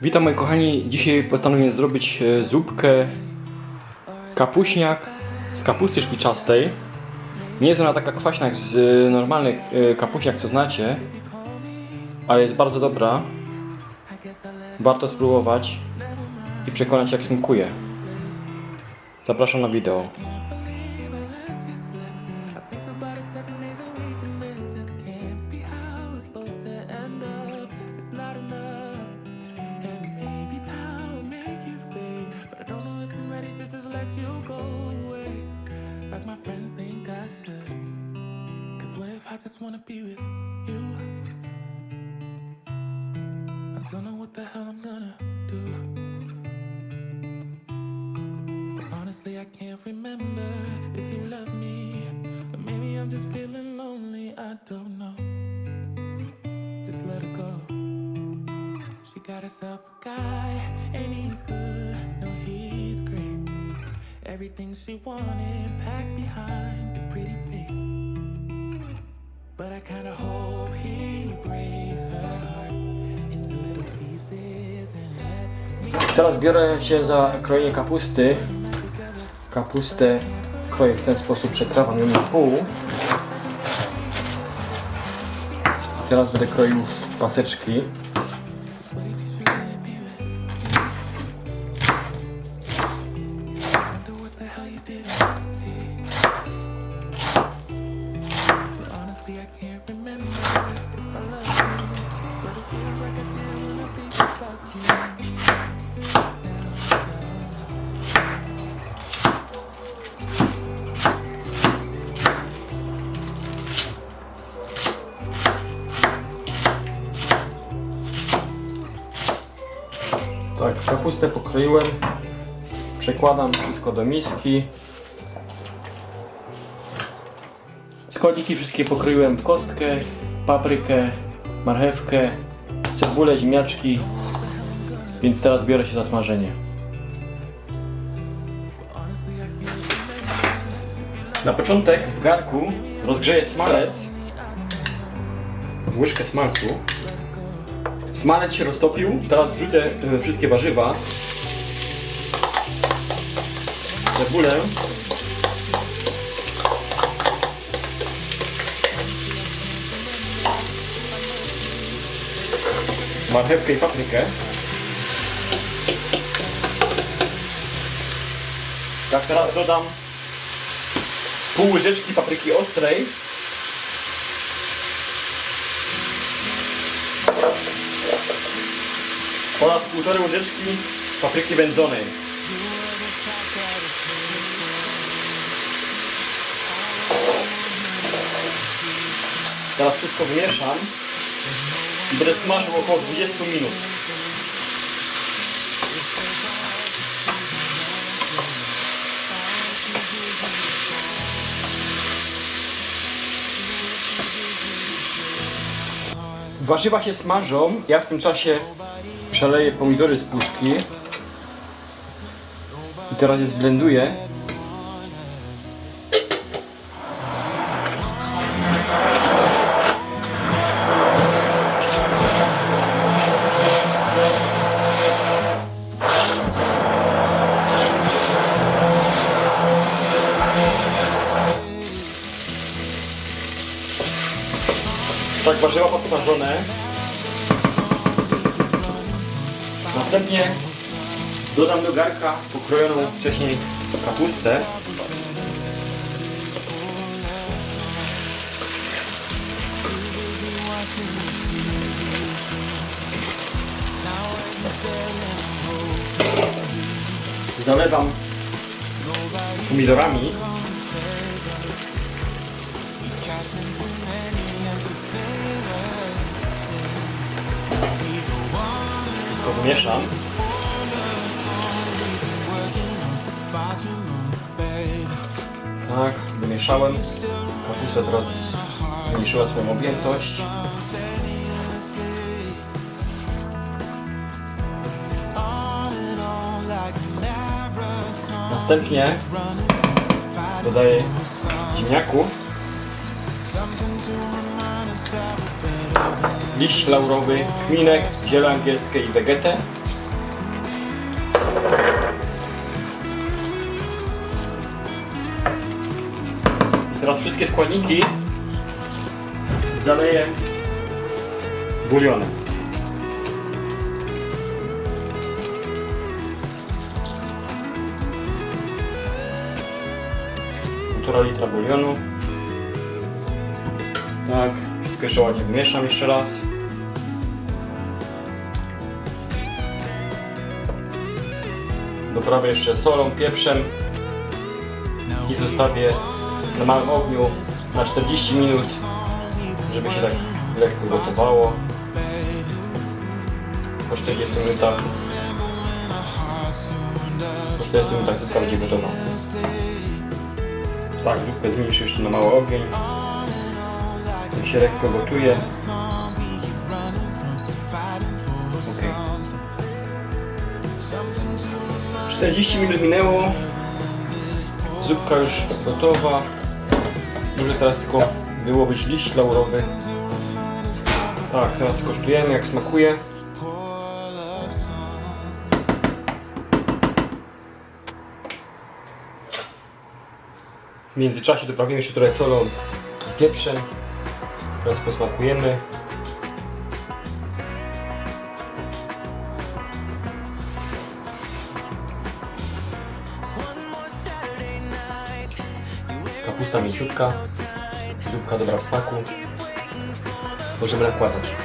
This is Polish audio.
Witam moi kochani, dzisiaj postanowiłem zrobić e, zupkę kapuśniak z kapusty szpiczastej. Nie jest ona taka kwaśna jak z e, normalnych e, kapuśniak co znacie, ale jest bardzo dobra. Warto spróbować i przekonać jak smakuje. Zapraszam na wideo. Like my friends think I should. Cause what if I just wanna be with you? I don't know what the hell I'm gonna do. But honestly, I can't remember if you love me. Or maybe I'm just feeling lonely, I don't know. Just let her go. She got herself a guy, and he's good. No, he's great. Everything she wanted packed behind the pretty face. But I kinda hope he breaks her heart into little pieces and let me Teraz biorę się za krojenie kapusty. Kapustę kroję w ten sposób, przekrawam ją na pół. Teraz będę kroił w paseczki. Hell you didn't see. But honestly, I can't remember if I love you. But it feels like I did when I think about you. Tak, kapustę. Przekładam wszystko do miski. Składniki wszystkie pokroiłem w kostkę, paprykę, marchewkę, cebulę, ziemniaczki. Więc teraz biorę się za smażenie. Na początek w garku rozgrzeję smalec. Łyżkę smalcu. Smalec się roztopił, teraz wrzucę e, wszystkie warzywa. Cebulę. Marchewkę i paprykę. Tak, teraz dodam pół łyżeczki papryki ostrej. oraz półtorej łyżeczki papryki wędzonej. Teraz wszystko wymieszam będę smażył około 20 minut. Warzywa się smażą, ja w tym czasie przeleję pomidory z puszki i teraz je zblenduję. Tak, warzywa podsmażone. Następnie dodam do garka pokrojoną wcześniej kapustę. Zalewam pomidorami. Wszystko wymieszam. Tak, wymieszałem. Kapusta teraz zmniejszyła swoją objętość. Następnie dodaję ziemniaków. Liść laurowy, kminek, ziele angielskie i wegetę. Teraz wszystkie składniki zaleję bulionem. Półtora litra bulionu. Tak, wszystko jeszcze ładnie wymieszam jeszcze raz. Doprawię jeszcze solą, pieprzem i zostawię na małym ogniu na 40 minut, żeby się tak lekko gotowało. Po 40 minutach po 40 minutach będzie gotowa. Tak, zupkę zmniejszę jeszcze na mały ogień. Się lekko gotuje. Okay. 40 minut minęło. Zupka już gotowa. Może teraz tylko wyłowić liść laurowy. Tak, teraz skosztujemy jak smakuje. W międzyczasie doprawimy jeszcze trochę solą i pieprzem. Teraz posmakujemy. Kapusta mięciutka. Zupka dobra w smaku. Możemy nakładać.